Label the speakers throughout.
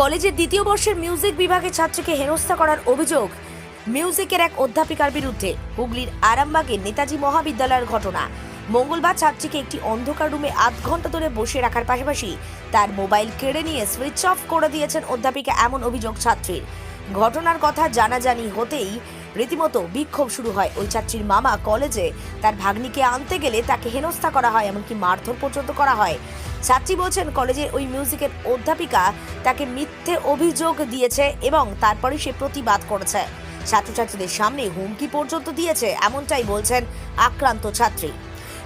Speaker 1: কলেজের দ্বিতীয় বর্ষের মিউজিক বিভাগের ছাত্রীকে হেনস্থা করার অভিযোগ। মিউজিকের এক অধ্যাপিকার বিরুদ্ধে হুগলির আরামবাগের নেতাজি মহাবিদ্যালয়ের ঘটনা। মঙ্গলবার ছাত্রীকে একটি অন্ধকার রুমে আধ ঘণ্টা ধরে বসে রাখার পাশাপাশি তার মোবাইল কেড়ে নিয়ে সুইচ অফ করে দিয়েছেন অধ্যাপিকা, এমন অভিযোগ ছাত্রীর। ঘটনার কথা জানাজানি হতেই রীতিমতো বিক্ষোভ শুরু হয়। ওই ছাত্রীর মামা কলেজে তার ভাগ্নিকে আনতে গেলে তাকে হেনস্থা করা হয়, এমনকি মারধর পর্যন্ত করা হয়। ছাত্রী বলছেন, কলেজের ওই মিউজিকের অধ্যাপিকা তাকে মিথ্যে অভিযোগ দিয়েছে এবং তারপরে সে প্রতিবাদ করেছে। ছাত্রছাত্রীদের সামনে হুমকি পর্যন্ত দিয়েছে, এমনটাই বলছেন আক্রান্ত ছাত্রী।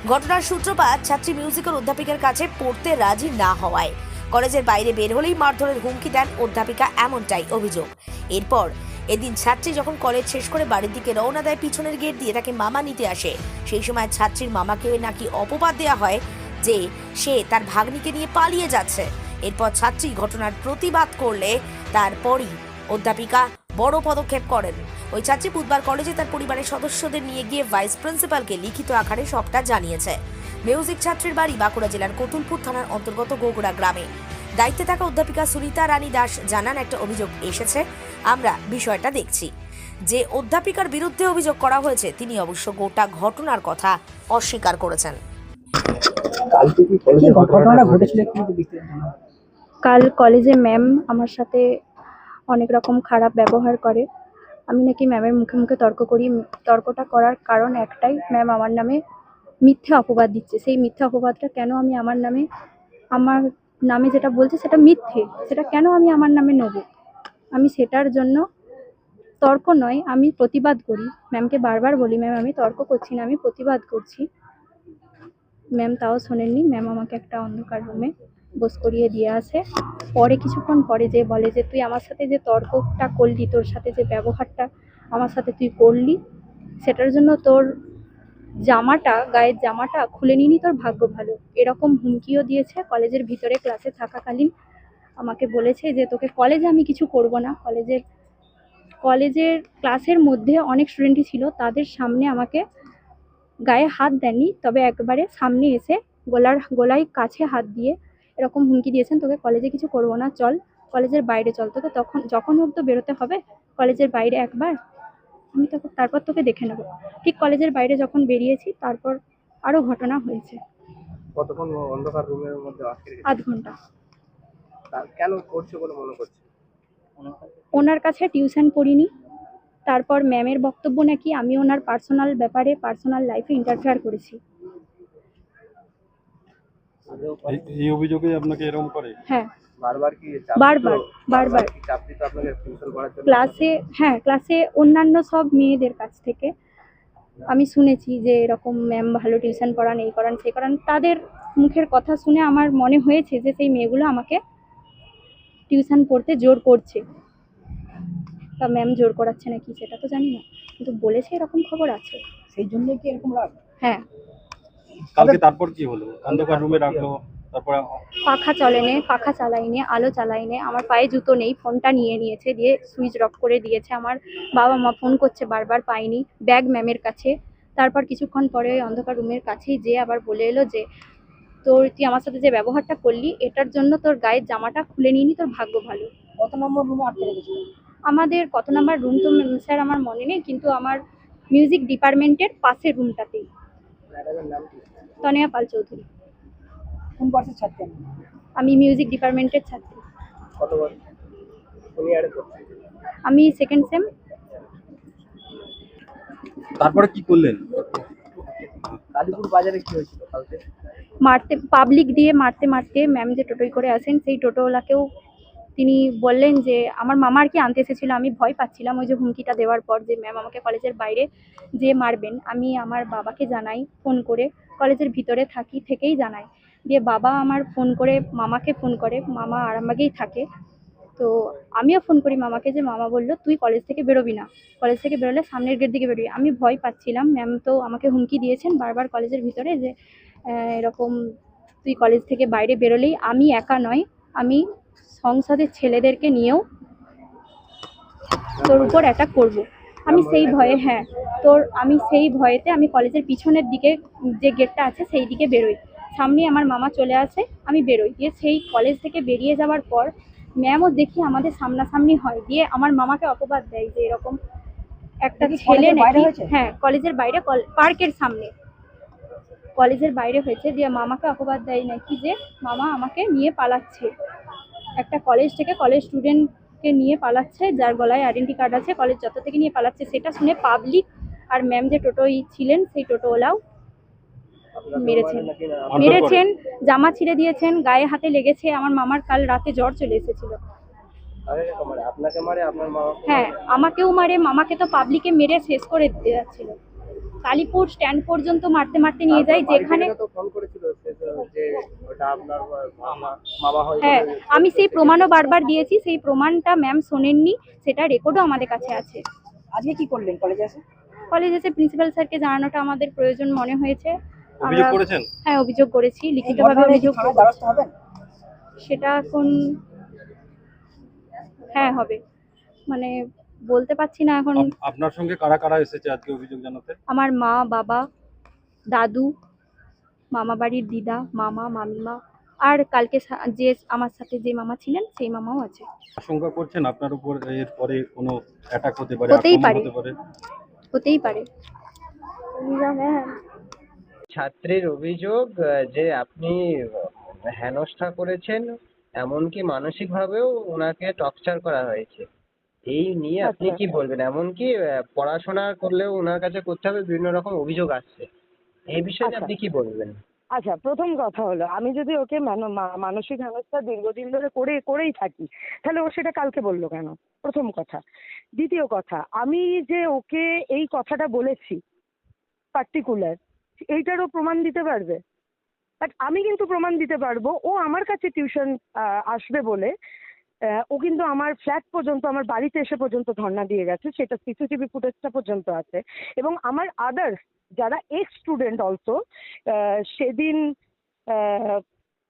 Speaker 1: ঘটনার সূত্রপাত ছাত্রী মিউজিকের অধ্যাপিকার কাছে পড়তে রাজি না হওয়ায়। কলেজের বাইরে বের হলেই মারধরের হুমকি দেন অধ্যাপিকা, এমনটাই অভিযোগ। এরপর এদিন ছাত্রী যখন কলেজ শেষ করে বাড়ির দিকে রওনা দেয়, পিছনের গেট দিয়ে তাকে মামা নিতে আসে। সেই সময় ছাত্রীর মামাকে নাকি অপবাদ দেওয়া হয় যে সে তার ভাগ্নিকে নিয়ে পালিয়ে যাচ্ছে। এরপর ছাত্রী ঘটনার প্রতিবাদ করলে তারপরই অধ্যাপিকা বড় পদক্ষেপ করেন। ওই ছাত্রী বুধবার কলেজে তার পরিবারের সদস্যদের নিয়ে গিয়ে ভাইস প্রিন্সিপালকে লিখিত আকারে সবটা জানিয়েছে। মিউজিক ছাত্রীর বাড়ি বাঁকুড়া জেলার কতুলপুর থানার অন্তর্গত গোগড়া গ্রামে। দায়িত্বে থাকা অধ্যাপিকা সুনিতা রানী দাস জানান একটা অভিযোগ এসেছে। আমরা বিষয়টা দেখছি। যে অধ্যাপিকার বিরুদ্ধে অভিযোগ করা হয়েছে তিনি অবশ্য গোটা ঘটনার কথা অস্বীকার করেছেন।
Speaker 2: কালকে কি
Speaker 3: কি
Speaker 2: কলেজে
Speaker 3: ঘটনাটা ঘটেছিল একটু যদি বিস্তারিত জানাও।
Speaker 4: কাল কলেজে ম্যাম আমার সাথে অনেক রকম খারাপ ব্যবহার করে। আমি নাকি ম্যামের মুখে মুখে তর্ক করি। তর্কটা করার কারণ একটাই ম্যাম আমার নামে মিথ্যে অপবাদ দিচ্ছে। সেই মিথ্যে অপবাদটা কেন আমি আমার নামে আমার নামে যেটা বলছে সেটা মিথ্যে। সেটা কেন আমি আমার নামে নেব? আমি সেটার জন্য তর্ক নয়, আমি প্রতিবাদ করি। ম্যামকে বারবার বলি, ম্যাম, আমি তর্ক করছি না, আমি প্রতিবাদ করছি। ম্যাম তাও শোনেননি। ম্যাম আমাকে একটা অন্ধকার রুমে বস করিয়ে দিয়ে আসে। পরে, কিছুক্ষণ পরে যে বলে যে, তুই আমার সাথে যে তর্কটা করলি, তোর সাথে যে ব্যবহারটা আমার সাথে তুই করলি, সেটার জন্য তোর জামাটা, গায়ের জামাটা খুলে নিনি তোর ভাগ্য ভালো। এরকম হুমকিও দিয়েছে, কলেজের ভিতরে ক্লাসে থাকাকালীন। আমাকে বলেছে যে, তোকে কলেজে আমি কিছু করব না। কলেজের কলেজের ক্লাসের মধ্যে অনেক স্টুডেন্টই ছিল, তাদের সামনে আমাকে গায়ে হাত দেননি। তবে একবারে সামনে এসে গলার, গলায় কাছে হাত দিয়ে এরকম হুমকি দিয়েছেন, তোকে কলেজে কিছু করব না, চল। কলেজের বাইরে চল। তোকে তখন, যখন হোক তো বেরোতে হবে, কলেজের বাইরে একবার আমি তখন তারপর তোকে দেখে নেব। ঠিক কলেজের বাইরে যখন বেরিয়েছি তারপর আরও ঘটনা হয়েছে।
Speaker 2: কতক্ষণ অন্ধকার রুমের মধ্যে
Speaker 4: আধ
Speaker 2: ঘণ্টা। কেন করছে বলে মনে করছে?
Speaker 4: ওনার কাছে টিউশন পড়িনি। তারপর ম্যামের বক্তব্য নাকি আমি ওনার পার্সোনাল ব্যাপারে পার্সোনাল লাইফে ইন্টারফেয়ার করেছি।
Speaker 5: এই- এই অভিযোগে আপনাকে এরকম করে?
Speaker 4: হ্যাঁ।
Speaker 2: বারবার কি
Speaker 4: বারবার, ক্লাসে হ্যাঁ ক্লাসে অন্যান্য সব মেয়েদের কাছ থেকে আমি শুনেছি যে এরকম ম্যাম ভালো টিউশন পড়ান এই করান সেই করান। তাদের মুখের কথা শুনে আমার মনে হয়েছে যে সেই মেয়েগুলো আমাকে টিউশন পড়তে জোর করছে। তা ম্যাম জোর করাচ্ছে নাকি সেটা তো জানি না কিন্তু বলেছে এরকম খবর আছে।
Speaker 3: সেই জন্যই কি এরকম রাগ?
Speaker 4: হ্যাঁ।
Speaker 5: কালকে তারপর কি হলো? অন্ধকার রুমে রাখল তারপর
Speaker 4: পাখা চলেনে পাখা চালাইনে আলো চালাইনে আমার পায়ে জুতো নেই ফোনটা নিয়ে নিয়েছে দিয়ে সুইচ অফ করে দিয়েছে আমার বাবা মা ফোন করছে বারবার পাইনি ব্যাগ ম্যামের কাছে তারপর কিছুক্ষণ পরে ওই অন্ধকার রুমের কাছেই যে আবার বলে এলো যে তোর তুই আমার সাথে যে ব্যবহারটা করলি এটার জন্য তোর গায়ের জামাটা খুলে নিনি তোর ভাগ্য ভালো।
Speaker 3: কত নম্বর রুমে আটকে রেখেছিল?
Speaker 4: আমাদের কত নাম্বার রুম তো স্যার আমার মনে নেই কিন্তু আমার মিউজিক ডিপার্টমেন্টের পাশের রুমটাতেই
Speaker 2: ম্যাডামের নাম কি?
Speaker 4: তনয়া পাল চৌধুরী।
Speaker 3: কোন পার্সের ছাত্রী?
Speaker 4: আমি মিউজিক ডিপার্টমেন্টের ছাত্রী। আমি সেকেন্ড সেম
Speaker 5: তারপরে কি করলেন?
Speaker 2: কালীপুর বাজারে কি হয়েছিল কালকে?
Speaker 4: মারতে পাবলিক দিয়ে মারতে মারতে ম্যাম যে টোটোয় করে আসেন সেই টোটোওয়ালাকেও তিনি বললেন যে আমার মামা আর কি আনতে এসেছিল আমি ভয় পাচ্ছিলাম ওই যে হুমকিটা দেওয়ার পর যে ম্যাম আমাকে কলেজের বাইরে যে মারবেন আমি আমার বাবাকে জানাই ফোন করে কলেজের ভিতরে থাকি, থেকেই জানায়। দিয়ে বাবা আমার ফোন করে, মামাকে ফোন করে, মামা আরামবাগেই থাকে। তো আমিও ফোন করি মামাকে যে, মামা বলল, তুই কলেজ থেকে বেরোবি না। কলেজ থেকে বেরোলে সামনের গেট দিকে বেরোবি। আমি ভয় পাচ্ছিলাম। ম্যাম তো আমাকে হুমকি দিয়েছেন বারবার কলেজের ভিতরে যে এরকম তুই কলেজ থেকে বাইরে বেরোলেই আমি একা নয় আমি সংসদের ছেলেদেরকে নিয়েও তোর উপর অ্যাটাক করব। আমি সেই ভয়ে হ্যাঁ তোর আমি সেই ভয়েতে আমি কলেজের পিছনের দিকে যে গেটটা আছে সেই দিকে বেরোই। সামনে আমার মামা চলে আসে আমি বেরোই। দিয়ে সেই কলেজ থেকে বেরিয়ে যাওয়ার পর ম্যামও দেখি আমাদের সামনাসামনি হয়। দিয়ে আমার মামাকে অপবাদ দেয় যে এরকম একটা ছেলে নাকি? হ্যাঁ কলেজের বাইরে পার্কের সামনে। কলেজের বাইরে হয়েছে। দিয়ে মামাকে অপবাদ দেয় নাকি যে মামা আমাকে নিয়ে পালাচ্ছে। একটা কলেজ থেকে কলেজ স্টুডেন্টকে নিয়ে পালাচ্ছে যার গলায় আইডেন্টি কার্ড আছে কলেজ যত থেকে নিয়ে পালাচ্ছে সেটা শুনে পাবলিক আর ম্যাম যে টোটোই ছিলেন সেই টোটোওয়ালাও মেরেছেন। মেরেছেন জামা ছিঁড়ে দিয়েছেন গায়ে হাতে লেগেছে আমার মামার কাল রাতে জ্বর চলে এসেছিল।
Speaker 2: কাকে কাকে মারে আপনাকে মারে আপনার মা
Speaker 4: হ্যাঁ আমাকেও মারে মামাকে তো পাবলিকে মেরে শেষ করে দিতে যাচ্ছিল কালীপুর স্ট্যান্ড পর্যন্ত মারতে মারতে নিয়ে যায় যেখানে
Speaker 2: হয়
Speaker 4: আমি সেই প্রমাণও বারবার দিয়েছি সেই প্রমাণটা ম্যাম শোনেননি সেটা রেকর্ডও আমাদের কাছে আছে।
Speaker 3: আজকে কি করলেন কলেজে এসে?
Speaker 4: কলেজ এসে প্রিন্সিপাল স্যারকে জানানোটা আমাদের প্রয়োজন মনে হয়েছে।
Speaker 5: অভিযোগ করেছেন?
Speaker 4: হ্যাঁ অভিযোগ করেছি লিখিতভাবে অভিযোগ
Speaker 3: দ্বারস্থ হবেন?
Speaker 4: সেটা এখন হ্যাঁ হবে। মানে বলতে পারছি না এখন।
Speaker 5: আপনার সঙ্গে কারা কারা এসেছে আজকে অভিযোগ জানাতে?
Speaker 4: আমার মা বাবা দাদু মামা বাড়ির দিদা মামা মামিমা আর কালকে যে আমার সাথে যে মামা ছিলেন সেই মামাও আছে।
Speaker 5: আশঙ্কা করছেন আপনার উপর এর পরে কোনো অ্যাটাক হতে পারে
Speaker 4: হতেই পারে। হতেই পারে।
Speaker 6: ছাত্রীর অভিযোগ যে আপনি হেনস্থা করেছেন এমনকি মানসিকভাবেও ওনাকে টর্চার করা হয়েছে। এই নিয়ে আপনি কি বলবেন? এমনকি পড়াশোনা করলেও ওনার কাছে করতে হবে বিভিন্ন রকম অভিযোগ আসছে। এই বিষয়ে
Speaker 7: আচ্ছা।
Speaker 6: আপনি কি বলবেন?
Speaker 7: আচ্ছা প্রথম কথা হলো আমি যদি ওকে মান- মানসিক হেনস্থা দীর্ঘদিন ধরে করে করেই থাকি তাহলে ও সেটা কালকে বলল কেন? প্রথম কথা। দ্বিতীয় কথা আমি যে ওকে এই কথাটা বলেছি পার্টিকুলার এইটারও প্রমাণ দিতে পারবে? বাট আমি কিন্তু প্রমাণ দিতে পারব ও আমার কাছে টিউশন আসবে বলে ও কিন্তু আমার ফ্ল্যাট পর্যন্ত, আমার বাড়িতে এসে পর্যন্ত ধর্ণা দিয়ে গেছে। সেটা সিসিটিভি ফুটেজটা পর্যন্ত আছে। এবং আমার আদার্স যারা এক্স স্টুডেন্ট অলসো সেদিন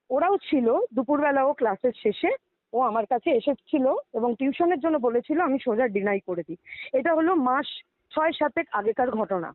Speaker 7: ওরাও ছিল, দুপুরবেলা ও ক্লাসের শেষে, ও আমার কাছে এসেছিল এবং টিউশনের জন্য বলেছিল, আমি সোজা ডিনাই করে দিই। এটা হলো মাস ছয় সাতেক আগেকার ঘটনা।